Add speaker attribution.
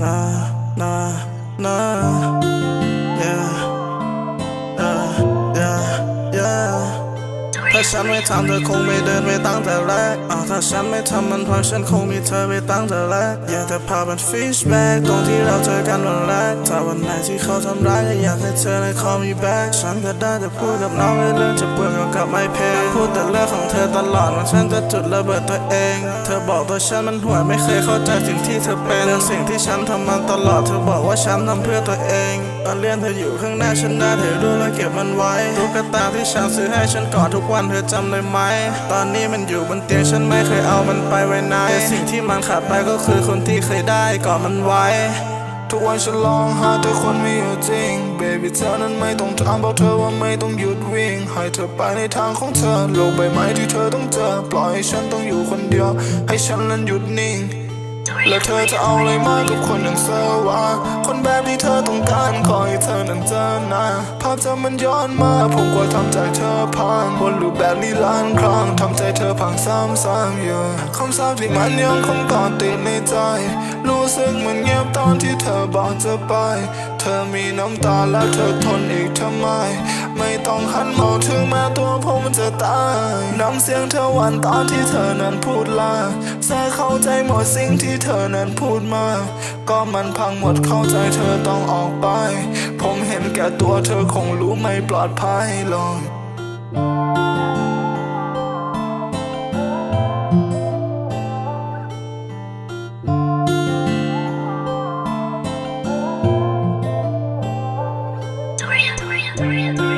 Speaker 1: nah, nah, nah. Yeah, yeah, yeah, yeah. ถ้าฉันไม่ทำเธอคงไม่เดินไปตั้งแต่แรกอ่าถ้าฉันไม่ทำมันเพราะฉันคงมีเธอไปตั้งแต่แรกอยากจะพาเป็นฟิชแบ็กตรงที่เราเจอกันวันแรกถ้าวันไหนที่เขาทำร้ายก็อยากให้เธอได้ call me back ฉันก็ได้แต่พูดกับน้องเรื่องจะเบื่อเกี่ยวกับไม่เพลงพูดแต่เรื่องของเธอตลอดว่าฉันจะจุดระเบิดตัวเอง เธอบอกตัวฉันมันห่วยไม่เคยเข้าใจสิ่งที่เธอเป็นเรื่องสิ่งที่ฉันทำมาตลอด เธอบอกว่าฉันทำเพื่อตัวเองตอนเรียนเธออยู่ข้างหน้าฉันได้เธอรู้แล้วเก็บมันไว้ตุ๊กตาที่ฉันซื้อให้ฉันกอดทุกวันเธอจำได้ไหม ตอนนี้มันอยู่บนเตียงฉันไม่เคยเอามันไปไว้ไหนแต่สิ่งที่มันขาดไปก็คือคนที่เคยได้กอดมันไว้
Speaker 2: ทุกวันฉันลองหาแต่คนไม่อยู่จริง Baby เธอนั้นไม่ต้องถามบอกเธอว่าไม่ต้องหยุดวิ่ง ให้เธอไปในทางของเธอ โลกใบไม้ที่เธอต้องเจอ ปล่อยให้ฉันต้องอยู่คนเดียว ให้ฉันนั้นหยุดนิ่ง แล้วเธอจะเอาอะไรมากับคนอย่างเธอวะคนแบบที่เธอต้องการขอให้เธอ นั้นเจอน้าภาพเธอมันย้อนมาผมกลัวทำใจเธอพังวนลูปแบบนี้ล้านครั้งทำใจเธอพังซ้ำๆอยู่คำสาปที่มันยังคงกาะติดในใจ รู้สึกเหมันเงียบตอนที่เธอบอกจะไป เธอมีน้ำตาแล้วเธอทนอีกทำไม ไม่ต้องหันมองถึงแม้ตัวผมจะตายน้ำเสียงเธอหวานตอนที่เธอนั้นพูดลาเธอเข้าใจหมดสิ่งที่เธอนั้นพูดมา ก็มันพังหมดเข้าใจเธอต้องออกไป นแก่ตัวเธอคงรู้ไม่ปลอดภัยหอกเรียนเรียนเรียน